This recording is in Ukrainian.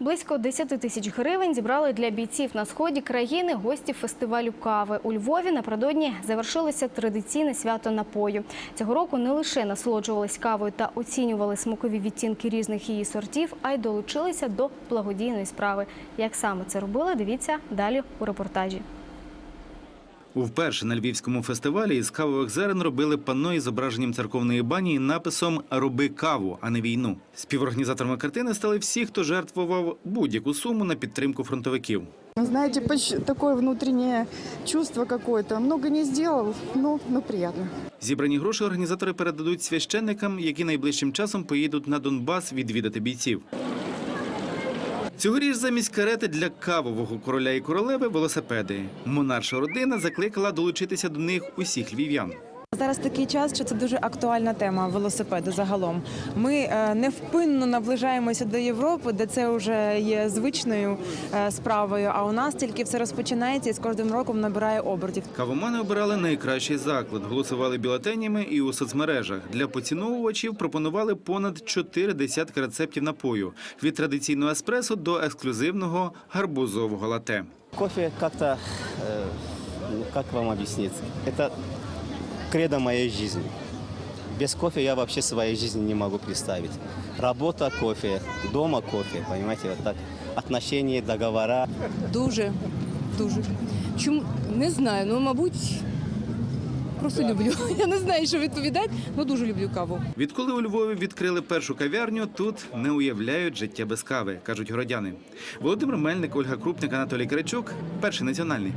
Близько 10 тисяч гривень зібрали для бійців на сході країни гості фестивалю кави. У Львові напередодні завершилося традиційне свято напою. Цього року не лише насолоджувались кавою та оцінювали смакові відтінки різних її сортів, а й долучилися до благодійної справи. Як саме це робили, дивіться далі у репортажі. Вперше на львівському фестивалі із кавових зерен робили панно із зображенням церковної бані і написом Роби каву, а не війну. Співорганізаторами картини стали всі, хто жертвував будь-яку суму на підтримку фронтовиків. Знаете, поч- такое внутреннее чувство какое-то. Много не сделал, но, но приятно. Зібрані гроші організатори передадуть священникам, які найближчим часом поїдуть на Донбас відвідати бійців. Цьогоріч замість карети для кавового короля і королеви велосипеди. Монарша родина закликала долучитися до них усіх львів'ян. Зараз такий час, що це дуже актуальна тема велосипеду загалом. Ми е, невпинно наближаємося до Європи, де це вже є звичною е, справою. А у нас тільки все розпочинається і з кожним роком набирає обертів. Кавомани обирали найкращий заклад, голосували бюлетенями і у соцмережах. Для поціновувачів пропонували понад чотири десятки рецептів напою від традиційного еспресо до ексклюзивного гарбузового лате. Кофе как-то, э, ну, как вам объяснить, это кредо моей жизни. Без кофе я вообще своей жизни не могу представить. Работа кофе, дома кофе, понимаете, вот так. Отношения, договора. Дуже, дуже. Чому не знаю, ну мабуть, просто люблю. Я не знаю, що відповідати, але дуже люблю каву. Відколи у Львові відкрили першу кав'ярню, тут не уявляють життя без кави, кажуть городяни. Володимир Мельник, Ольга Крупник, Анатолій Киричук, перший національний.